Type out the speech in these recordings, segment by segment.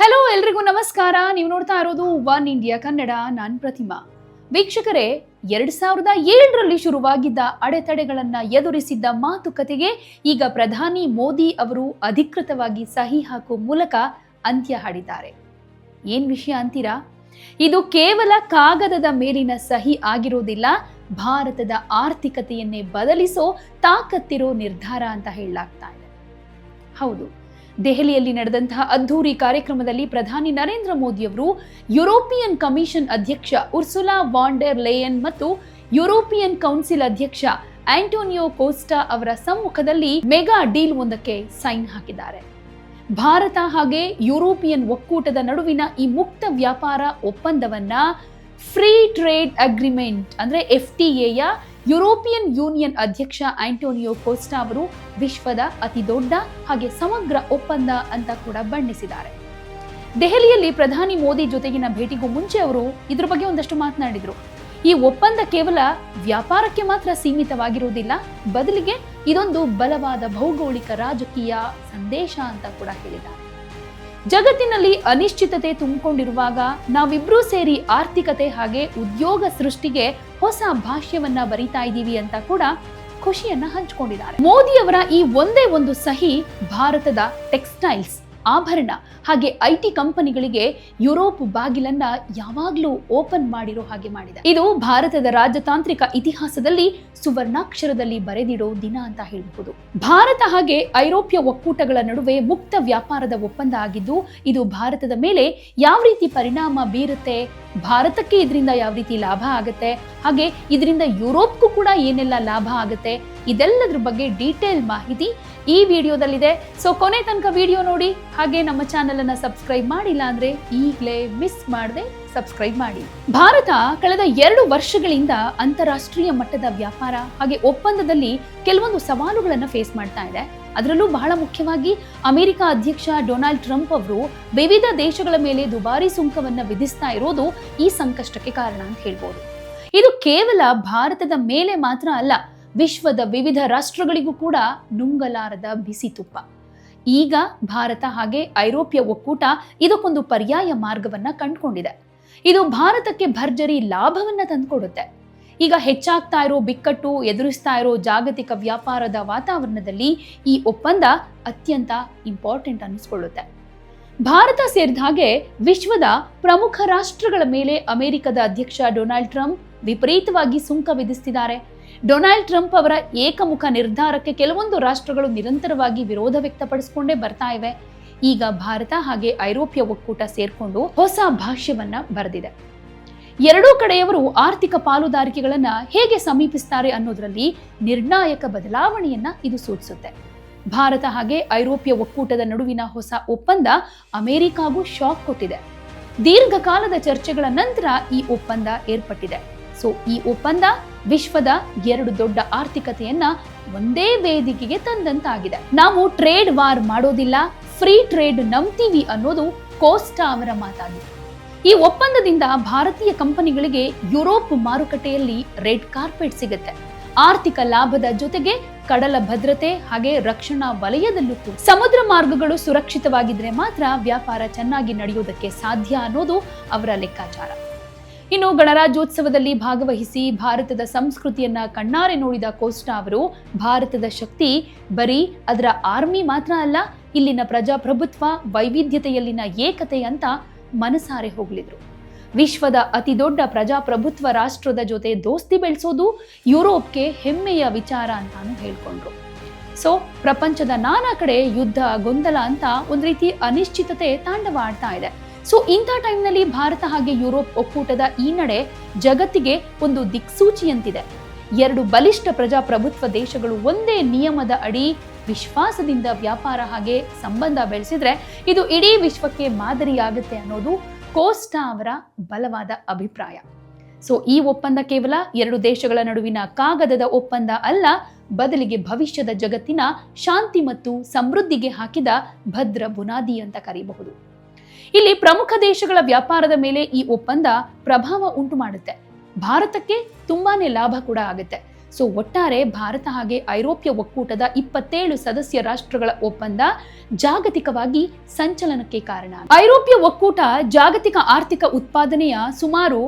Hello ಎಲ್ರಿಗೂ ನಮಸ್ಕಾರ. ನೀವು ನೋಡ್ತಾ ಇರೋದು ಒನ್ ಇಂಡಿಯಾ ಕನ್ನಡ. ನಾನ್ ಪ್ರತಿಮಾ. ವೀಕ್ಷಕರೇ, ಎರಡ್ ಸಾವಿರದ ಏಳರಲ್ಲಿ ಶುರುವಾಗಿದ್ದ ಅಡೆತಡೆಗಳನ್ನ ಎದುರಿಸಿದ್ದ ಮಾತುಕತೆಗೆ ಈಗ ಪ್ರಧಾನಿ ಮೋದಿ ಅವರು ಅಧಿಕೃತವಾಗಿ ಸಹಿ ಹಾಕುವ ಮೂಲಕ ಅಂತ್ಯ ಹಾಡಿದ್ದಾರೆ. ಏನ್ ವಿಷಯ ಅಂತೀರಾ? ಇದು ಕೇವಲ ಕಾಗದದ ಮೇಲಿನ ಸಹಿ ಆಗಿರೋದಿಲ್ಲ, ಭಾರತದ ಆರ್ಥಿಕತೆಯನ್ನೇ ಬದಲಿಸೋ ತಾಕತ್ತಿರೋ ನಿರ್ಧಾರ ಅಂತ ಹೇಳಲಾಗ್ತಾ ಇದೆ. ಹೌದು. ದೆಹಲಿಯಲ್ಲಿ ನಡೆದಂತಹ ಅದ್ಧೂರಿ ಕಾರ್ಯಕ್ರಮದಲ್ಲಿ ಪ್ರಧಾನಿ ನರೇಂದ್ರ ಮೋದಿಯವರು ಯುರೋಪಿಯನ್ ಕಮಿಷನ್ ಅಧ್ಯಕ್ಷ ಉರ್ಸುಲಾ ವಾಂಡರ್ ಲೇಯನ್ ಮತ್ತು ಯುರೋಪಿಯನ್ ಕೌನ್ಸಿಲ್ ಅಧ್ಯಕ್ಷ ಆಂಟೋನಿಯೋ ಕೋಸ್ಟಾ ಅವರ ಸಮ್ಮುಖದಲ್ಲಿ ಮೆಗಾ ಡೀಲ್ ಒಂದಕ್ಕೆ ಸೈನ್ ಹಾಕಿದ್ದಾರೆ. ಭಾರತ ಹಾಗೆ ಯುರೋಪಿಯನ್ ಒಕ್ಕೂಟದ ನಡುವಿನ ಈ ಮುಕ್ತ ವ್ಯಾಪಾರ ಒಪ್ಪಂದವನ್ನ ಫ್ರೀ ಟ್ರೇಡ್ ಅಗ್ರಿಮೆಂಟ್, ಅಂದ್ರೆ ಎಫ್ ಟಿ ಯ ಯುರೋಪಿಯನ್ ಯೂನಿಯನ್ ಅಧ್ಯಕ್ಷ ಆಂಟೋನಿಯೋ ಕೋಸ್ಟಾ ಅವರು ವಿಶ್ವದ ಅತಿ ದೊಡ್ಡ ಹಾಗೆ ಸಮಗ್ರ ಒಪ್ಪಂದ ಅಂತ ಕೂಡ ಬಣ್ಣಿಸಿದ್ದಾರೆ. ದೆಹಲಿಯಲ್ಲಿ ಪ್ರಧಾನಿ ಮೋದಿ ಜೊತೆಗಿನ ಭೇಟಿಗೂ ಮುಂಚೆ ಅವರು ಇದ್ರ ಬಗ್ಗೆ ಒಂದಷ್ಟು ಮಾತನಾಡಿದರು. ಈ ಒಪ್ಪಂದ ಕೇವಲ ವ್ಯಾಪಾರಕ್ಕೆ ಮಾತ್ರ ಸೀಮಿತವಾಗಿರುವುದಿಲ್ಲ, ಬದಲಿಗೆ ಇದೊಂದು ಬಲವಾದ ಭೌಗೋಳಿಕ ರಾಜಕೀಯ ಸಂದೇಶ ಅಂತ ಕೂಡ ಹೇಳಿದ್ದಾರೆ. ಜಗತ್ತಿನಲ್ಲಿ ಅನಿಶ್ಚಿತತೆ ತುಂಬಿಕೊಂಡಿರುವಾಗ ನಾವಿಬ್ರೂ ಸೇರಿ ಆರ್ಥಿಕತೆ ಹಾಗೆ ಉದ್ಯೋಗ ಸೃಷ್ಟಿಗೆ ಹೊಸ ಭಾಷ್ಯವನ್ನ ಬರಿತಾ ಇದ್ದೀವಿ ಅಂತ ಕೂಡ ಖುಷಿಯನ್ನ ಹಂಚಿಕೊಂಡಿದ್ದಾರೆ. ಮೋದಿ ಅವರ ಈ ಒಂದೇ ಒಂದು ಸಹಿ ಭಾರತದ ಟೆಕ್ಸ್ಟೈಲ್ಸ್. ಆಭರಣ. ಹಾಗೆ ಐ ಟಿ ಕಂಪನಿಗಳಿಗೆ ಯುರೋಪ್ ಬಾಗಿಲನ್ನ ಯಾವಾಗ್ಲೂ ಓಪನ್ ಮಾಡಿರೋ ಹಾಗೆ ಮಾಡಿದೆ. ಇದು ಭಾರತದ ರಾಜತಾಂತ್ರಿಕ ಇತಿಹಾಸದಲ್ಲಿ ಸುವರ್ಣಾಕ್ಷರದಲ್ಲಿ ಬರೆದಿಡೋ ದಿನ ಅಂತ ಹೇಳಬಹುದು. ಭಾರತ ಹಾಗೆ ಐರೋಪ್ಯ ಒಕ್ಕೂಟಗಳ ನಡುವೆ ಮುಕ್ತ ವ್ಯಾಪಾರದ ಒಪ್ಪಂದ ಆಗಿದ್ದು, ಇದು ಭಾರತದ ಮೇಲೆ ಯಾವ ರೀತಿ ಪರಿಣಾಮ ಬೀರುತ್ತೆ, ಭಾರತಕ್ಕೆ ಇದರಿಂದ ಯಾವ ರೀತಿ ಲಾಭ ಆಗುತ್ತೆ, ಹಾಗೆ ಇದರಿಂದ ಯುರೋಪ್ಗೂ ಕೂಡ ಏನೆಲ್ಲ ಲಾಭ ಆಗುತ್ತೆ, ಇದೆಲ್ಲದ್ರ ಬಗ್ಗೆ ಡೀಟೇಲ್ ಮಾಹಿತಿ ಈ ವಿಡಿಯೋದಲ್ಲಿದೆ. ಸೊ ಕೊನೆ ತನಕ ವಿಡಿಯೋ ನೋಡಿ. ಹಾಗೆ ನಮ್ಮ ಚಾನೆಲ್ ಅನ್ನ ಸಬ್ಸ್ಕ್ರೈಬ್ ಮಾಡಿಲ್ಲ ಅಂದ್ರೆ ಈಗಲೇ ಮಿಸ್ ಮಾಡದೆ ಸಬ್ಸ್ಕ್ರೈಬ್ ಮಾಡಿ. ಭಾರತ ಕಳೆದ ಎರಡು ವರ್ಷಗಳಿಂದ ಅಂತಾರಾಷ್ಟ್ರೀಯ ಮಟ್ಟದ ವ್ಯಾಪಾರ ಹಾಗೆ ಒಪ್ಪಂದದಲ್ಲಿ ಕೆಲವೊಂದು ಸವಾಲುಗಳನ್ನು ಫೇಸ್ ಮಾಡ್ತಾ ಇದೆ. ಅದರಲ್ಲೂ ಬಹಳ ಮುಖ್ಯವಾಗಿ ಅಮೆರಿಕ ಅಧ್ಯಕ್ಷ ಡೊನಾಲ್ಡ್ ಟ್ರಂಪ್ ಅವರು ವಿವಿಧ ದೇಶಗಳ ಮೇಲೆ ದುಬಾರಿ ಸುಂಕವನ್ನ ವಿಧಿಸ್ತಾ ಇರೋದು ಈ ಸಂಕಷ್ಟಕ್ಕೆ ಕಾರಣ ಅಂತ ಹೇಳ್ಬೋದು. ಇದು ಕೇವಲ ಭಾರತದ ಮೇಲೆ ಮಾತ್ರ ಅಲ್ಲ ವಿಶ್ವದ ವಿವಿಧ ರಾಷ್ಟ್ರಗಳಿಗೂ ಕೂಡ ನುಂಗಲಾರದ ಬಿಸಿ ತುಪ್ಪ. ಈಗ ಭಾರತ ಹಾಗೆ ಐರೋಪ್ಯ ಒಕ್ಕೂಟ ಇದಕ್ಕೊಂದು ಪರ್ಯಾಯ ಮಾರ್ಗವನ್ನ ಕಂಡುಕೊಂಡಿದೆ. ಇದು ಭಾರತಕ್ಕೆ ಭರ್ಜರಿ ಲಾಭವನ್ನ ತಂದುಕೊಡುತ್ತೆ. ಈಗ ಹೆಚ್ಚಾಗ್ತಾ ಇರೋ ಬಿಕ್ಕಟ್ಟು, ಎದುರಿಸ್ತಾ ಇರೋ ಜಾಗತಿಕ ವ್ಯಾಪಾರದ ವಾತಾವರಣದಲ್ಲಿ ಈ ಒಪ್ಪಂದ ಅತ್ಯಂತ ಇಂಪಾರ್ಟೆಂಟ್ ಅನ್ನಿಸ್ಕೊಳ್ಳುತ್ತೆ. ಭಾರತ ಸೇರಿದ ಹಾಗೆ ವಿಶ್ವದ ಪ್ರಮುಖ ರಾಷ್ಟ್ರಗಳ ಮೇಲೆ ಅಮೆರಿಕದ ಅಧ್ಯಕ್ಷ ಡೊನಾಲ್ಡ್ ಟ್ರಂಪ್ ವಿಪರೀತವಾಗಿ ಸುಂಕ ವಿಧಿಸ್ತಿದ್ದಾರೆ. ಡೊನಾಲ್ಡ್ ಟ್ರಂಪ್ ಅವರ ಏಕಮುಖ ನಿರ್ಧಾರಕ್ಕೆ ಕೆಲವೊಂದು ರಾಷ್ಟ್ರಗಳು ನಿರಂತರವಾಗಿ ವಿರೋಧ ವ್ಯಕ್ತಪಡಿಸಿಕೊಂಡೇ ಬರ್ತಾ ಇವೆ. ಈಗ ಭಾರತ ಹಾಗೆ ಐರೋಪ್ಯ ಒಕ್ಕೂಟ ಸೇರ್ಕೊಂಡು ಹೊಸ ಭಾಷ್ಯವನ್ನ ಬರೆದಿದೆ. ಎರಡೂ ಕಡೆಯವರು ಆರ್ಥಿಕ ಪಾಲುದಾರಿಕೆಗಳನ್ನ ಹೇಗೆ ಸಮೀಪಿಸ್ತಾರೆ ಅನ್ನೋದ್ರಲ್ಲಿ ನಿರ್ಣಾಯಕ ಬದಲಾವಣೆಯನ್ನ ಇದು ಸೂಚಿಸುತ್ತೆ. ಭಾರತ ಹಾಗೆ ಐರೋಪ್ಯ ಒಕ್ಕೂಟದ ನಡುವಿನ ಹೊಸ ಒಪ್ಪಂದ ಅಮೆರಿಕಾಗೂ ಶಾಕ್ ಕೊಟ್ಟಿದೆ. ದೀರ್ಘಕಾಲದ ಚರ್ಚೆಗಳ ನಂತರ ಈ ಒಪ್ಪಂದ ಏರ್ಪಟ್ಟಿದೆ. ಸೊ ಈ ಒಪ್ಪಂದ ವಿಶ್ವದ ಎರಡು ದೊಡ್ಡ ಆರ್ಥಿಕತೆಯನ್ನ ಒಂದೇ ವೇದಿಕೆಗೆ ತಂದಂತಾಗಿದೆ. ನಾವು ಟ್ರೇಡ್ ವಾರ್ ಮಾಡೋದಿಲ್ಲ, ಫ್ರೀ ಟ್ರೇಡ್ ನಂಬ್ತೀವಿ ಅನ್ನೋದು ಕೋಸ್ಟಾ ಅವರ ಮಾತಾಗಿದೆ. ಈ ಒಪ್ಪಂದದಿಂದ ಭಾರತೀಯ ಕಂಪನಿಗಳಿಗೆ ಯುರೋಪ್ ಮಾರುಕಟ್ಟೆಯಲ್ಲಿ ರೆಡ್ ಕಾರ್ಪೆಟ್ ಸಿಗುತ್ತೆ. ಆರ್ಥಿಕ ಲಾಭದ ಜೊತೆಗೆ ಕಡಲ ಭದ್ರತೆ ಹಾಗೆ ರಕ್ಷಣಾ ವಲಯದಲ್ಲೂ ಸಮುದ್ರ ಮಾರ್ಗಗಳು ಸುರಕ್ಷಿತವಾಗಿದ್ರೆ ಮಾತ್ರ ವ್ಯಾಪಾರ ಚೆನ್ನಾಗಿ ನಡೆಯುವುದಕ್ಕೆ ಸಾಧ್ಯ ಅನ್ನೋದು ಅವರ ಲೆಕ್ಕಾಚಾರ. ಇನ್ನು ಗಣರಾಜ್ಯೋತ್ಸವದಲ್ಲಿ ಭಾಗವಹಿಸಿ ಭಾರತದ ಸಂಸ್ಕೃತಿಯನ್ನ ಕಣ್ಣಾರೆ ನೋಡಿದ ಕೋಸ್ಟಾ ಅವರು, ಭಾರತದ ಶಕ್ತಿ ಬರೀ ಅದರ ಆರ್ಮಿ ಮಾತ್ರ ಅಲ್ಲ, ಇಲ್ಲಿನ ಪ್ರಜಾಪ್ರಭುತ್ವ ವೈವಿಧ್ಯತೆಯಲ್ಲಿನ ಏಕತೆ ಅಂತ ಮನಸಾರೆ ಹೋಗಲಿದ್ರು ವಿಶ್ವದ ಅತಿ ದೊಡ್ಡ ಪ್ರಜಾಪ್ರಭುತ್ವ ರಾಷ್ಟ್ರದ ಜೊತೆ ದೋಸ್ತಿ ಬೆಳೆಸೋದು ಯುರೋಪ್ಗೆ ಹೆಮ್ಮೆಯ ವಿಚಾರ ಅಂತಾನು ಹೇಳ್ಕೊಂಡ್ರು. ಸೊ, ಪ್ರಪಂಚದ ನಾನಾ ಕಡೆ ಯುದ್ಧ ಗೊಂದಲ ಅಂತ ಒಂದು ರೀತಿ ಅನಿಶ್ಚಿತತೆ ತಾಂಡವ ಆಡ್ತಾ ಇದೆ. ಸೊ ಇಂಥ ಟೈಮ್ನಲ್ಲಿ ಭಾರತ ಹಾಗೆ ಯುರೋಪ್ ಒಕ್ಕೂಟದ ಈ ನಡೆ ಜಗತ್ತಿಗೆ ಒಂದು ದಿಕ್ಸೂಚಿಯಂತಿದೆ. ಎರಡು ಬಲಿಷ್ಠ ಪ್ರಜಾಪ್ರಭುತ್ವ ದೇಶಗಳು ಒಂದೇ ನಿಯಮದ ಅಡಿ ವಿಶ್ವಾಸದಿಂದ ವ್ಯಾಪಾರ ಹಾಗೆ ಸಂಬಂಧ ಬೆಳೆಸಿದ್ರೆ ಇದು ಇಡೀ ವಿಶ್ವಕ್ಕೆ ಮಾದರಿಯಾಗುತ್ತೆ ಅನ್ನೋದು ಕೋಸ್ಟಾ ಅವರ ಬಲವಾದ ಅಭಿಪ್ರಾಯ. ಸೊ ಈ ಒಪ್ಪಂದ ಕೇವಲ ಎರಡು ದೇಶಗಳ ನಡುವಿನ ಕಾಗದದ ಒಪ್ಪಂದ ಅಲ್ಲ, ಬದಲಿಗೆ ಭವಿಷ್ಯದ ಜಗತ್ತಿನ ಶಾಂತಿ ಮತ್ತು ಸಮೃದ್ಧಿಗೆ ಹಾಕಿದ ಭದ್ರ ಬುನಾದಿ ಅಂತ ಕರೀಬಹುದು. ಇಲ್ಲಿ ಪ್ರಮುಖ ದೇಶಗಳ ವ್ಯಾಪಾರದ ಮೇಲೆ ಈ ಒಪ್ಪಂದ ಪ್ರಭಾವ ಉಂಟು ಮಾಡುತ್ತೆ. ಭಾರತಕ್ಕೆ ತುಂಬಾನೇ ಲಾಭ ಕೂಡ ಆಗುತ್ತೆ. ಸೊ ಒಟ್ಟಾರೆ ಭಾರತ ಹಾಗೆ ಐರೋಪ್ಯ ಒಕ್ಕೂಟದ ಇಪ್ಪತ್ತೇಳು ಸದಸ್ಯ ರಾಷ್ಟ್ರಗಳ ಒಪ್ಪಂದ ಜಾಗತಿಕವಾಗಿ ಸಂಚಲನಕ್ಕೆ ಕಾರಣ. ಐರೋಪ್ಯ ಒಕ್ಕೂಟ ಜಾಗತಿಕ ಆರ್ಥಿಕ ಉತ್ಪಾದನೆಯ ಸುಮಾರು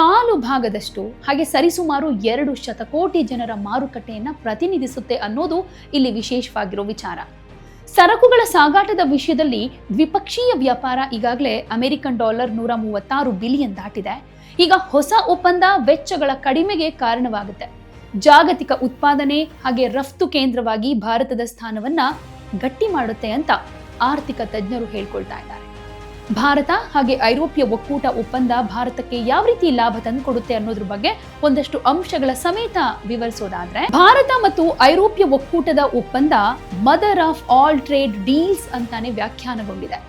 ಕಾಲು ಭಾಗದಷ್ಟು, ಹಾಗೆ ಸರಿಸುಮಾರು ಎರಡು ಶತಕೋಟಿ ಜನರ ಮಾರುಕಟ್ಟೆಯನ್ನ ಪ್ರತಿನಿಧಿಸುತ್ತೆ ಅನ್ನೋದು ಇಲ್ಲಿ ವಿಶೇಷವಾಗಿರೋ ವಿಚಾರ. ಸರಕುಗಳ ಸಾಗಾಟದ ವಿಷಯದಲ್ಲಿ ದ್ವಿಪಕ್ಷೀಯ ವ್ಯಾಪಾರ ಈಗಾಗಲೇ ಅಮೆರಿಕನ್ ಡಾಲರ್ ನೂರ ಮೂವತ್ತಾರು ಬಿಲಿಯನ್ ದಾಟಿದೆ. ಈಗ ಹೊಸ ಒಪ್ಪಂದ ವೆಚ್ಚಗಳ ಕಡಿಮೆಗೆ ಕಾರಣವಾಗುತ್ತೆ. ಜಾಗತಿಕ ಉತ್ಪಾದನೆ ಹಾಗೆ ರಫ್ತು ಕೇಂದ್ರವಾಗಿ ಭಾರತದ ಸ್ಥಾನವನ್ನ ಗಟ್ಟಿ ಮಾಡುತ್ತೆ ಅಂತ ಆರ್ಥಿಕ ತಜ್ಞರು ಹೇಳ್ಕೊಳ್ತಾ ಇದ್ದಾರೆ. ಭಾರತ ಹಾಗೆ ಐರೋಪ್ಯ ಒಕ್ಕೂಟ ಒಪ್ಪಂದ ಭಾರತಕ್ಕೆ ಯಾವ ರೀತಿ ಲಾಭ ತಂದುಕೊಡುತ್ತೆ ಅನ್ನೋದ್ರ ಬಗ್ಗೆ ಒಂದಷ್ಟು ಅಂಶಗಳ ಸಮೇತ ವಿವರಿಸೋದಾದ್ರೆ, ಭಾರತ ಮತ್ತು ಐರೋಪ್ಯ ಒಕ್ಕೂಟದ ಒಪ್ಪಂದ mother of all trade deals ಅಂತಾನೆ ವ್ಯಾಖ್ಯಾನಗೊಂಡಿದೆ.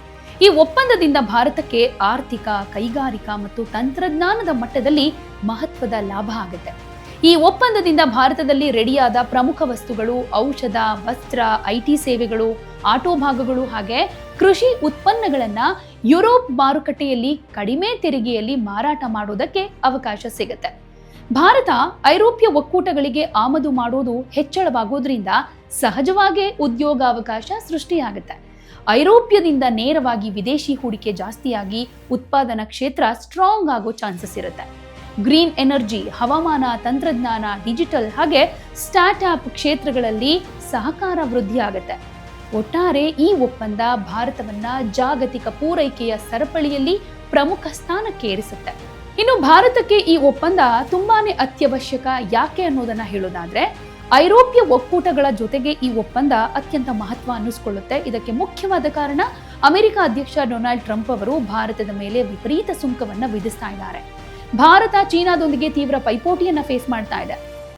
ಈ ಒಪ್ಪಂದದಿಂದ ಭಾರತಕ್ಕೆ ಆರ್ಥಿಕ, ಕೈಗಾರಿಕಾ ಮತ್ತು ತಂತ್ರಜ್ಞಾನದ ಮಟ್ಟದಲ್ಲಿ ಮಹತ್ವದ ಲಾಭ ಆಗುತ್ತೆ. ಈ ಒಪ್ಪಂದದಿಂದ ಭಾರತದಲ್ಲಿ ರೆಡಿಯಾದ ಪ್ರಮುಖ ವಸ್ತುಗಳು ಔಷಧ, ವಸ್ತ್ರ ಐಟಿ ಸೇವೆಗಳು, ಆಟೋ ಭಾಗಗಳು ಹಾಗೆ ಕೃಷಿ ಉತ್ಪನ್ನಗಳನ್ನು ಯುರೋಪ್ ಮಾರುಕಟ್ಟೆಯಲ್ಲಿ ಕಡಿಮೆ ತೆರಿಗೆಯಲ್ಲಿ ಮಾರಾಟ ಮಾಡೋದಕ್ಕೆ ಅವಕಾಶ ಸಿಗುತ್ತೆ. ಭಾರತ ಐರೋಪ್ಯ ಒಕ್ಕೂಟಗಳಿಗೆ ಆಮದು ಮಾಡೋದು ಹೆಚ್ಚಳವಾಗೋದ್ರಿಂದ ಸಹಜವಾಗೇ ಉದ್ಯೋಗಾವಕಾಶ ಸೃಷ್ಟಿಯಾಗುತ್ತೆ. ಐರೋಪ್ಯದಿಂದ ನೇರವಾಗಿ ವಿದೇಶಿ ಹೂಡಿಕೆ ಜಾಸ್ತಿಯಾಗಿ ಉತ್ಪಾದನಾ ಕ್ಷೇತ್ರ ಸ್ಟ್ರಾಂಗ್ ಆಗೋ ಚಾನ್ಸಸ್ ಇರುತ್ತೆ. ಗ್ರೀನ್ ಎನರ್ಜಿ, ಹವಾಮಾನ, ತಂತ್ರಜ್ಞಾನ, ಡಿಜಿಟಲ್ ಹಾಗೆ ಸ್ಟಾರ್ಟ್ಅಪ್ ಕ್ಷೇತ್ರಗಳಲ್ಲಿ ಸಹಕಾರ ವೃದ್ಧಿಯಾಗುತ್ತೆ ಒಟ್ಟಾರೆ ಈ ಒಪ್ಪಂದ ಭಾರತವನ್ನ ಜಾಗತಿಕ ಪೂರೈಕೆಯ ಸರಪಳಿಯಲ್ಲಿ ಪ್ರಮುಖ ಸ್ಥಾನಕ್ಕೇರಿಸುತ್ತೆ ಇನ್ನು ಭಾರತಕ್ಕೆ ಈ ಒಪ್ಪಂದ ತುಂಬಾನೇ ಅತ್ಯವಶ್ಯಕ ಯಾಕೆ ಅನ್ನೋದನ್ನ ಹೇಳೋದಾದ್ರೆ, ಐರೋಪ್ಯ ಒಕ್ಕೂಟಗಳ ಜೊತೆಗೆ ಈ ಒಪ್ಪಂದ ಅತ್ಯಂತ ಮಹತ್ವ ಅನ್ನಿಸ್ಕೊಳ್ಳುತ್ತೆ. ಇದಕ್ಕೆ ಮುಖ್ಯವಾದ ಕಾರಣ ಅಮೆರಿಕ ಅಧ್ಯಕ್ಷ ಡೊನಾಲ್ಡ್ ಟ್ರಂಪ್ ಅವರು ಭಾರತದ ಮೇಲೆ ವಿಪರೀತ ಸುಂಕವನ್ನು ವಿಧಿಸ್ತಾ ಇದ್ದಾರೆ. ಭಾರತ ಚೀನಾದೊಂದಿಗೆ ತೀವ್ರ ಪೈಪೋಟಿಯನ್ನ ಫೇಸ್ ಮಾಡ್ತಾ ಇದೆ.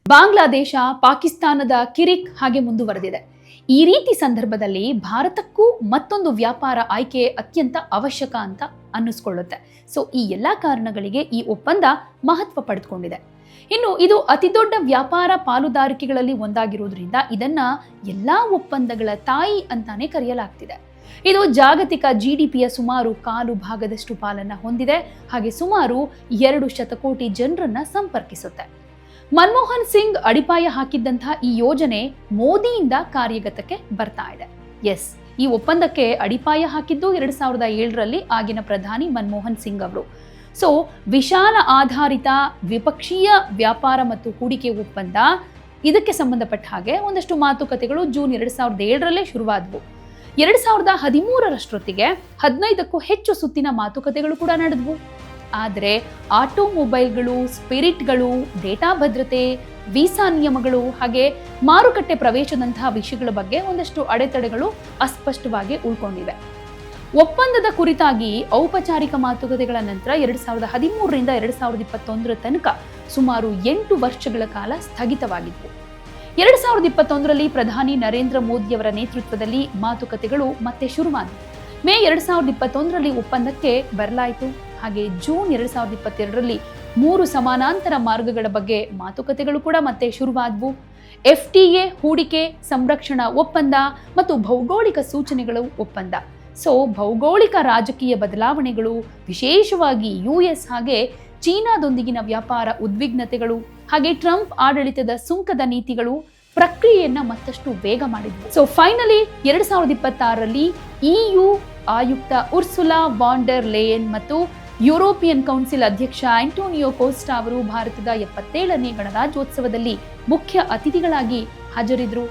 ಬಾಂಗ್ಲಾದೇಶ, ಪಾಕಿಸ್ತಾನದ ಕಿರಿಕ್ ಹಾಗೆ ಮುಂದುವರೆದಿದೆ. ಈ ರೀತಿ ಸಂದರ್ಭದಲ್ಲಿ ಭಾರತಕ್ಕೂ ಮತ್ತೊಂದು ವ್ಯಾಪಾರ ಆಯ್ಕೆ ಅತ್ಯಂತ ಅವಶ್ಯಕ ಅಂತ ಅನ್ನಿಸ್ಕೊಳ್ಳುತ್ತೆ. ಸೊ ಈ ಎಲ್ಲ ಕಾರಣಗಳಿಗೆ ಈ ಒಪ್ಪಂದ ಮಹತ್ವ ಪಡೆದುಕೊಂಡಿದೆ. ಇನ್ನು ಇದು ಅತಿದೊಡ್ಡ ವ್ಯಾಪಾರ ಪಾಲುದಾರಿಕೆಗಳಲ್ಲಿ ಒಂದಾಗಿರೋದ್ರಿಂದ ಇದನ್ನ ಎಲ್ಲಾ ಒಪ್ಪಂದಗಳ ತಾಯಿ ಅಂತಾನೆ ಕರೆಯಲಾಗ್ತಿದೆ. ಇದು ಜಾಗತಿಕ ಜಿಡಿಪಿಯ ಸುಮಾರು ಕಾಲು ಭಾಗದಷ್ಟು ಪಾಲನ್ನ ಹೊಂದಿದೆ. ಹಾಗೆ ಸುಮಾರು ಎರಡು ಶತಕೋಟಿ ಜನರನ್ನ ಸಂಪರ್ಕಿಸುತ್ತೆ. ಮನಮೋಹನ್ ಸಿಂಗ್ ಅಡಿಪಾಯ ಹಾಕಿದ್ದಂತಹ ಈ ಯೋಜನೆ ಮೋದಿಯಿಂದ ಕಾರ್ಯಗತಕ್ಕೆ ಬರ್ತಾ ಇದೆ. ಎಸ್, ಈ ಒಪ್ಪಂದಕ್ಕೆ ಅಡಿಪಾಯ ಹಾಕಿದ್ದು ಎರಡ್ ಸಾವಿರದ ಏಳರಲ್ಲಿ ಆಗಿನ ಪ್ರಧಾನಿ ಮನಮೋಹನ್ ಸಿಂಗ್ ಅವರು. ಸೊ, ವಿಶಾಲ ಆಧಾರಿತ ದ್ವಿಪಕ್ಷೀಯ ವ್ಯಾಪಾರ ಮತ್ತು ಹೂಡಿಕೆ ಒಪ್ಪಂದ ಇದಕ್ಕೆ ಸಂಬಂಧಪಟ್ಟ ಹಾಗೆ ಒಂದಷ್ಟು ಮಾತುಕತೆಗಳು ಜೂನ್ ಎರಡ್ ಸಾವಿರದ ಏಳರಲ್ಲೇ ಶುರುವಾದವು. ಎರಡ್ ಸಾವಿರದ ಹದಿಮೂರರಷ್ಟೊತ್ತಿಗೆ ಹದಿನೈದಕ್ಕೂ ಹೆಚ್ಚು ಸುತ್ತಿನ ಮಾತುಕತೆಗಳು ಕೂಡ ನಡೆದವು. ಆದರೆ ಆಟೋಮೊಬೈಲ್ಗಳು, ಸ್ಪಿರಿಟ್ಗಳು, ಡೇಟಾ ಭದ್ರತೆ, ವೀಸಾ ನಿಯಮಗಳು ಹಾಗೆ ಮಾರುಕಟ್ಟೆ ಪ್ರವೇಶದಂತಹ ವಿಷಯಗಳ ಬಗ್ಗೆ ಒಂದಷ್ಟು ಅಡೆತಡೆಗಳು ಅಸ್ಪಷ್ಟವಾಗಿ ಉಳ್ಕೊಂಡಿವೆ. ಒಪ್ಪಂದದ ಕುರಿತಾಗಿ ಔಪಚಾರಿಕ ಮಾತುಕತೆಗಳ ನಂತರ ಎರಡ್ ಸಾವಿರದ ಹದಿಮೂರರಿಂದ ಎರಡ್ ಸಾವಿರದ ಇಪ್ಪತ್ತೊಂದರ ತನಕ ಸುಮಾರು ಎಂಟು ವರ್ಷಗಳ ಕಾಲ ಸ್ಥಗಿತವಾಗಿತ್ತು. ಎರಡ್ ಸಾವಿರದ ಇಪ್ಪತ್ತೊಂದರಲ್ಲಿ ಪ್ರಧಾನಿ ನರೇಂದ್ರ ಮೋದಿಯವರ ನೇತೃತ್ವದಲ್ಲಿ ಮಾತುಕತೆಗಳು ಮತ್ತೆ ಶುರುವಾದವು. ಮೇ ಎರಡ್ ಸಾವಿರದ ಇಪ್ಪತ್ತೊಂದರಲ್ಲಿ ಒಪ್ಪಂದಕ್ಕೆ ಬರಲಾಯಿತು. ಹಾಗೆ ಜೂನ್ ಎರಡ್ ಸಾವಿರದ ಇಪ್ಪತ್ತೆರಡರಲ್ಲಿ ಮೂರು ಸಮಾನಾಂತರ ಮಾರ್ಗಗಳ ಬಗ್ಗೆ ಮಾತುಕತೆಗಳು ಕೂಡ ಮತ್ತೆ ಶುರುವಾದವು. ಎಫ್ ಟಿಎ ಹೂಡಿಕೆ, ಸಂರಕ್ಷಣಾ ಒಪ್ಪಂದ ಮತ್ತು ಭೌಗೋಳಿಕ ಸೂಚನೆಗಳು ಒಪ್ಪಂದ. ಸೊ, ಭೌಗೋಳಿಕ ರಾಜಕೀಯ ಬದಲಾವಣೆಗಳು ವಿಶೇಷವಾಗಿ ಯು ಎಸ್ ಹಾಗೆ ಚೀನಾದೊಂದಿಗಿನ ವ್ಯಾಪಾರ ಉದ್ವಿಗ್ನತೆಗಳು, ಹಾಗೆ ಟ್ರಂಪ್ ಆಡಳಿತದ ಸುಂಕದ ನೀತಿಗಳು ಪ್ರಕ್ರಿಯೆಯನ್ನ ಮತ್ತಷ್ಟು ವೇಗ ಮಾಡಿದ್ವು. ಸೊ ಫೈನಲಿ ಎರಡ್ ಸಾವಿರದ ಇಪ್ಪತ್ತಾರರಲ್ಲಿ ಇಯು ಆಯುಕ್ತ ಉರ್ಸುಲಾ ವಾಂಡರ್ ಲೇಯನ್ ಮತ್ತು ಯುರೋಪಿಯನ್ ಕೌನ್ಸಿಲ್ ಅಧ್ಯಕ್ಷ ಆಂಟೋನಿಯೋ ಕೋಸ್ಟಾ ಅವರು ಭಾರತದ ಎಪ್ಪತ್ತೇಳನೇ ಗಣರಾಜ್ಯೋತ್ಸವದಲ್ಲಿ ಮುಖ್ಯ ಅತಿಥಿಗಳಾಗಿ ಹಾಜರಿದ್ರು.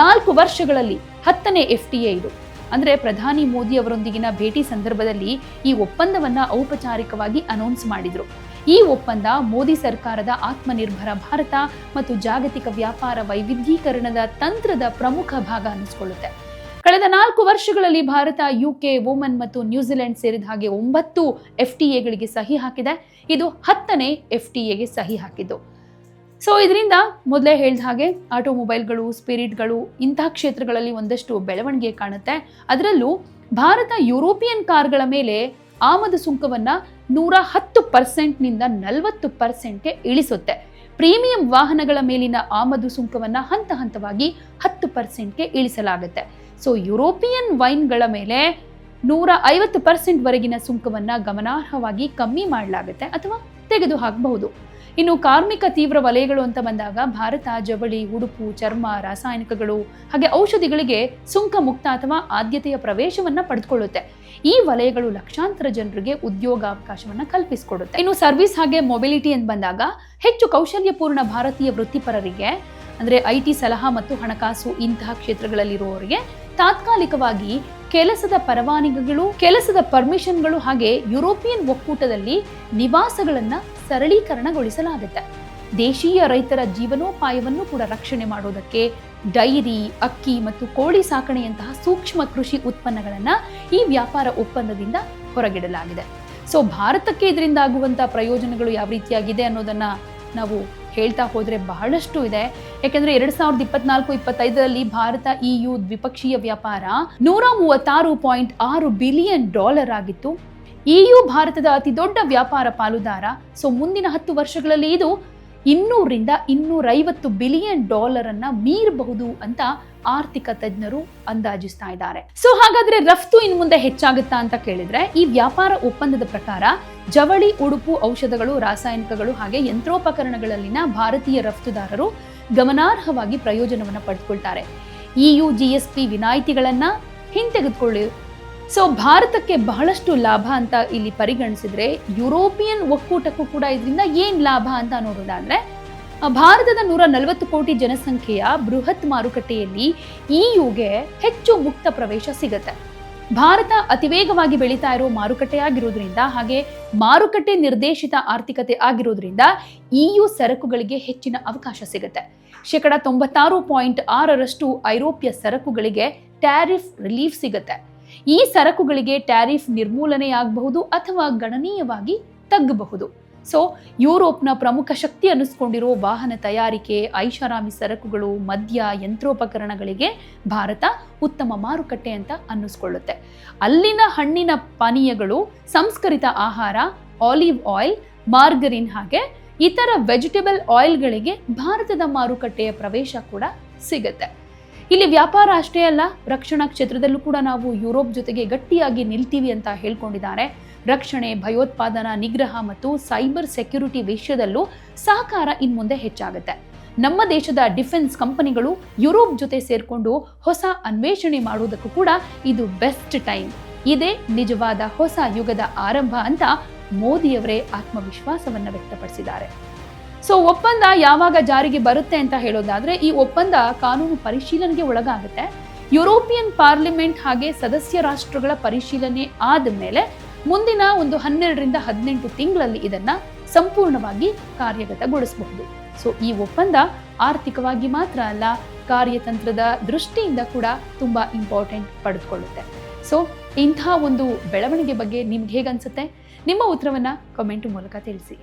ನಾಲ್ಕು ವರ್ಷಗಳಲ್ಲಿ ಹತ್ತನೇ ಎಫ್ ಟಿ ಎ ಇದು. ಅಂದ್ರೆ ಪ್ರಧಾನಿ ಮೋದಿ ಅವರೊಂದಿಗಿನ ಭೇಟಿ ಸಂದರ್ಭದಲ್ಲಿ ಈ ಒಪ್ಪಂದವನ್ನ ಔಪಚಾರಿಕವಾಗಿ ಅನೌನ್ಸ್ ಮಾಡಿದ್ರು. ಈ ಒಪ್ಪಂದ ಮೋದಿ ಸರ್ಕಾರದ ಆತ್ಮನಿರ್ಭರ ಭಾರತ ಮತ್ತು ಜಾಗತಿಕ ವ್ಯಾಪಾರ ವೈವಿಧ್ಯೀಕರಣದ ತಂತ್ರದ ಪ್ರಮುಖ ಭಾಗ ಅನಿಸಿಕೊಳ್ಳುತ್ತೆ ಕಳೆದ ನಾಲ್ಕು ವರ್ಷಗಳಲ್ಲಿ ಭಾರತ, ಯುಕೆ ಓಮನ್ ಮತ್ತು ನ್ಯೂಜಿಲೆಂಡ್ ಸೇರಿದ ಹಾಗೆ ಒಂಬತ್ತು ಎಫ್ ಟಿ ಎಗಳಿಗೆ ಸಹಿ ಹಾಕಿದೆ. ಇದು ಹತ್ತನೇ ಎಫ್ ಟಿ ಎಗೆ ಸಹಿ ಹಾಕಿದ್ದು. ಸೊ ಇದರಿಂದ ಮೊದಲೇ ಹೇಳಿದ ಹಾಗೆ ಆಟೋಮೊಬೈಲ್ಗಳು, ಸ್ಪಿರಿಟ್ಗಳು ಇಂತಹ ಕ್ಷೇತ್ರಗಳಲ್ಲಿ ಒಂದಷ್ಟು ಬೆಳವಣಿಗೆ ಕಾಣುತ್ತೆ. ಅದರಲ್ಲೂ ಭಾರತ ಯುರೋಪಿಯನ್ ಕಾರ್ಗಳ ಮೇಲೆ ಆಮದು ಸುಂಕವನ್ನ ನೂರ ಹತ್ತು ಪರ್ಸೆಂಟ್ನಿಂದ ನಲವತ್ತು ಪರ್ಸೆಂಟ್ಗೆ ಇಳಿಸುತ್ತೆ. ಪ್ರೀಮಿಯಂ ವಾಹನಗಳ ಮೇಲಿನ ಆಮದು ಸುಂಕವನ್ನ ಹಂತ ಹಂತವಾಗಿ ಹತ್ತು ಪರ್ಸೆಂಟ್ಗೆ ಇಳಿಸಲಾಗುತ್ತೆ. ಸೊ ಯುರೋಪಿಯನ್ ವೈನ್ಗಳ ಮೇಲೆ ನೂರ ಐವತ್ತು ಪರ್ಸೆಂಟ್ ವರೆಗಿನ ಸುಂಕವನ್ನ ಗಮನಾರ್ಹವಾಗಿ ಕಮ್ಮಿ ಮಾಡಲಾಗುತ್ತೆ ಅಥವಾ ತೆಗೆದು ಹಾಕಬಹುದು ಇನ್ನು ಕಾರ್ಮಿಕ ತೀವ್ರ ವಲಯಗಳು ಅಂತ ಬಂದಾಗ ಭಾರತ, ಜವಳಿ, ಉಡುಪು, ಚರ್ಮ, ರಾಸಾಯನಿಕಗಳು ಹಾಗೆ ಔಷಧಿಗಳಿಗೆ ಸುಂಕ ಮುಕ್ತ ಅಥವಾ ಆದ್ಯತೆಯ ಪ್ರವೇಶವನ್ನ ಪಡೆದುಕೊಳ್ಳುತ್ತೆ. ಈ ವಲಯಗಳು ಲಕ್ಷಾಂತರ ಜನರಿಗೆ ಉದ್ಯೋಗಾವಕಾಶವನ್ನ ಕಲ್ಪಿಸಿಕೊಡುತ್ತೆ. ಇನ್ನು ಸರ್ವಿಸ್ ಹಾಗೆ ಮೊಬಿಲಿಟಿ ಅಂತ ಬಂದಾಗ ಹೆಚ್ಚು ಕೌಶಲ್ಯಪೂರ್ಣ ಭಾರತೀಯ ವೃತ್ತಿಪರರಿಗೆ, ಅಂದ್ರೆ ಐ ಟಿ, ಸಲಹಾ ಮತ್ತು ಹಣಕಾಸು ಇಂತಹ ಕ್ಷೇತ್ರಗಳಲ್ಲಿರುವವರಿಗೆ ತಾತ್ಕಾಲಿಕವಾಗಿ ಕೆಲಸದ ಪರವಾನಗಿಗಳು, ಕೆಲಸದ ಪರ್ಮಿಷನ್ಗಳು ಹಾಗೆ ಯುರೋಪಿಯನ್ ಒಕ್ಕೂಟದಲ್ಲಿ ನಿವಾಸಗಳನ್ನ ಸರಳೀಕರಣಗೊಳಿಸಲಾಗುತ್ತೆ. ದೇಶೀಯ ರೈತರ ಜೀವನೋಪಾಯವನ್ನು ಕೂಡ ರಕ್ಷಣೆ ಮಾಡೋದಕ್ಕೆ ಡೈರಿ, ಅಕ್ಕಿ ಮತ್ತು ಕೋಳಿ ಸಾಕಣೆಯಂತಹ ಸೂಕ್ಷ್ಮ ಕೃಷಿ ಉತ್ಪನ್ನಗಳನ್ನು ಈ ವ್ಯಾಪಾರ ಒಪ್ಪಂದದಿಂದ ಹೊರಗಿಡಲಾಗಿದೆ. ಸೊ ಭಾರತಕ್ಕೆ ಇದರಿಂದ ಆಗುವಂಥ ಪ್ರಯೋಜನಗಳು ಯಾವ ರೀತಿಯಾಗಿದೆ ಅನ್ನೋದನ್ನು ನಾವು ಹೇಳ್ತಾ ಹೋದರೆ ಬಹಳಷ್ಟು ಇದೆ. ಯಾಕೆಂದರೆ ಎರಡು ಸಾವಿರದ ಇಪ್ಪತ್ನಾಲ್ಕು, ಇಪ್ಪತ್ತೈದರಲ್ಲಿ ಭಾರತ ಇಯು ದ್ವಿಪಕ್ಷೀಯ ವ್ಯಾಪಾರ ನೂರ ಮೂವತ್ತಾರು ಪಾಯಿಂಟ್ ಆರು ಬಿಲಿಯನ್ ಡಾಲರ್ ಆಗಿತ್ತು. ಇಯು ಭಾರತದ ಅತಿ ದೊಡ್ಡ ವ್ಯಾಪಾರ ಪಾಲುದಾರ. ಸೊ ಮುಂದಿನ ಹತ್ತು ವರ್ಷಗಳಲ್ಲಿ ಇದು ಇನ್ನೂರಿಂದ ಇನ್ನೂರೈವತ್ತು ಬಿಲಿಯನ್ ಡಾಲರನ್ನು ಮೀರಬಹುದು ಅಂತ ಆರ್ಥಿಕ ತಜ್ಞರು ಅಂದಾಜಿಸ್ತಾ ಇದ್ದಾರೆ. ಸೊ ಹಾಗಾದ್ರೆ ರಫ್ತು ಇನ್ ಮುಂದೆ ಹೆಚ್ಚಾಗುತ್ತಾ ಅಂತ ಕೇಳಿದ್ರೆ, ಈ ವ್ಯಾಪಾರ ಒಪ್ಪಂದದ ಪ್ರಕಾರ ಜವಳಿ, ಉಡುಪು, ಔಷಧಗಳು, ರಾಸಾಯನಿಕಗಳು ಹಾಗೆ ಯಂತ್ರೋಪಕರಣಗಳಲ್ಲಿನ ಭಾರತೀಯ ರಫ್ತುದಾರರು ಗಮನಾರ್ಹವಾಗಿ ಪ್ರಯೋಜನವನ್ನು ಪಡೆದುಕೊಳ್ತಾರೆ ಇಯು ಜಿಎಸ್ಪಿ ವಿನಾಯಿತಿಗಳನ್ನ ಹಿಂತೆಗೆದುಕೊಳ್ಳಿ. ಸೊ ಭಾರತಕ್ಕೆ ಬಹಳಷ್ಟು ಲಾಭ ಅಂತ ಇಲ್ಲಿ ಪರಿಗಣಿಸಿದ್ರೆ, ಯುರೋಪಿಯನ್ ಒಕ್ಕೂಟಕ್ಕೂ ಕೂಡ ಇದರಿಂದ ಏನ್ ಲಾಭ ಅಂತ ನೋಡೋದಾದ್ರೆ ಭಾರತದ ನೂರ ನಲವತ್ತು ಕೋಟಿ ಜನಸಂಖ್ಯೆಯ ಬೃಹತ್ ಮಾರುಕಟ್ಟೆಯಲ್ಲಿ ಇಯುಗೆ ಹೆಚ್ಚು ಮುಕ್ತ ಪ್ರವೇಶ ಸಿಗುತ್ತೆ. ಭಾರತ ಅತಿವೇಗವಾಗಿ ಬೆಳೀತಾ ಇರೋ ಮಾರುಕಟ್ಟೆಯಾಗಿರೋದ್ರಿಂದ ಹಾಗೆ ಮಾರುಕಟ್ಟೆ ನಿರ್ದೇಶಿತ ಆರ್ಥಿಕತೆ ಆಗಿರೋದ್ರಿಂದ ಇಯು ಸರಕುಗಳಿಗೆ ಹೆಚ್ಚಿನ ಅವಕಾಶ ಸಿಗುತ್ತೆ. ಶೇಕಡ ತೊಂಬತ್ತಾರು ಪಾಯಿಂಟ್ ಆರರಷ್ಟು ಐರೋಪ್ಯ ಸರಕುಗಳಿಗೆ ಟ್ಯಾರಿಫ್ ರಿಲೀಫ್ ಸಿಗುತ್ತೆ. ಈ ಸರಕುಗಳಿಗೆ ಟ್ಯಾರಿಫ್ ನಿರ್ಮೂಲನೆಯಾಗಬಹುದು ಅಥವಾ ಗಣನೀಯವಾಗಿ ತಗ್ಗಬಹುದು. ಸೊ ಯುರೋಪ್ನ ಪ್ರಮುಖ ಶಕ್ತಿ ಅನ್ನಿಸ್ಕೊಂಡಿರೋ ವಾಹನ ತಯಾರಿಕೆ, ಐಷಾರಾಮಿ ಸರಕುಗಳು, ಮದ್ಯ, ಯಂತ್ರೋಪಕರಣಗಳಿಗೆ ಭಾರತ ಉತ್ತಮ ಮಾರುಕಟ್ಟೆ ಅಂತ ಅನ್ನಿಸ್ಕೊಳ್ಳುತ್ತೆ. ಅಲ್ಲಿನ ಹಣ್ಣಿನ ಪಾನೀಯಗಳು, ಸಂಸ್ಕರಿತ ಆಹಾರ, ಆಲಿವ್ ಆಯಿಲ್, ಮಾರ್ಗರಿನ್ ಹಾಗೆ ಇತರ ವೆಜಿಟೇಬಲ್ ಆಯಿಲ್ಗಳಿಗೆ ಭಾರತದ ಮಾರುಕಟ್ಟೆಯ ಪ್ರವೇಶ ಕೂಡ ಸಿಗುತ್ತೆ. ಇಲ್ಲಿ ವ್ಯಾಪಾರ ಅಷ್ಟೇ ಅಲ್ಲ, ರಕ್ಷಣಾ ಕ್ಷೇತ್ರದಲ್ಲೂ ಕೂಡ ನಾವು ಯುರೋಪ್ ಜೊತೆಗೆ ಗಟ್ಟಿಯಾಗಿ ನಿಲ್ತೀವಿ ಅಂತ ಹೇಳ್ಕೊಂಡಿದ್ದಾರೆ. ರಕ್ಷಣೆ, ಭಯೋತ್ಪಾದನಾ ನಿಗ್ರಹ ಮತ್ತು ಸೈಬರ್ ಸೆಕ್ಯುರಿಟಿ ವಿಷಯದಲ್ಲೂ ಸಹಕಾರ ಇನ್ಮುಂದೆ ಹೆಚ್ಚಾಗುತ್ತೆ. ನಮ್ಮ ದೇಶದ ಡಿಫೆನ್ಸ್ ಕಂಪನಿಗಳು ಯುರೋಪ್ ಜೊತೆ ಸೇರಿಕೊಂಡು ಹೊಸ ಅನ್ವೇಷಣೆ ಮಾಡುವುದಕ್ಕೂ ಕೂಡ ಇದು ಬೆಸ್ಟ್ ಟೈಮ್. ಇದೇ ನಿಜವಾದ ಹೊಸ ಯುಗದ ಆರಂಭ ಅಂತ ಮೋದಿಯವರೇ ಆತ್ಮವಿಶ್ವಾಸವನ್ನು ವ್ಯಕ್ತಪಡಿಸಿದ್ದಾರೆ. ಸೊ, ಒಪ್ಪಂದ ಯಾವಾಗ ಜಾರಿಗೆ ಬರುತ್ತೆ ಅಂತ ಹೇಳೋದಾದ್ರೆ, ಈ ಒಪ್ಪಂದ ಕಾನೂನು ಪರಿಶೀಲನೆಗೆ ಒಳಗಾಗುತ್ತೆ. ಯುರೋಪಿಯನ್ ಪಾರ್ಲಿಮೆಂಟ್ ಹಾಗೆ ಸದಸ್ಯ ರಾಷ್ಟ್ರಗಳ ಪರಿಶೀಲನೆ ಆದ ಮೇಲೆ ಮುಂದಿನ ಒಂದು ಹನ್ನೆರಡರಿಂದ ಹದಿನೆಂಟು ತಿಂಗಳಲ್ಲಿ ಇದನ್ನ ಸಂಪೂರ್ಣವಾಗಿ ಕಾರ್ಯಗತಗೊಳಿಸಬಹುದು. ಸೊ ಈ ಒಪ್ಪಂದ ಆರ್ಥಿಕವಾಗಿ ಮಾತ್ರ ಅಲ್ಲ, ಕಾರ್ಯತಂತ್ರದ ದೃಷ್ಟಿಯಿಂದ ಕೂಡ ತುಂಬಾ ಇಂಪಾರ್ಟೆಂಟ್ ಪಡೆದುಕೊಳ್ಳುತ್ತೆ. ಸೊ ಇಂಥ ಒಂದು ಬೆಳವಣಿಗೆ ಬಗ್ಗೆ ನಿಮ್ಗೆ ಹೇಗನ್ಸುತ್ತೆ? ನಿಮ್ಮ ಉತ್ತರವನ್ನ ಕಮೆಂಟ್ ಮೂಲಕ ತಿಳಿಸಿ.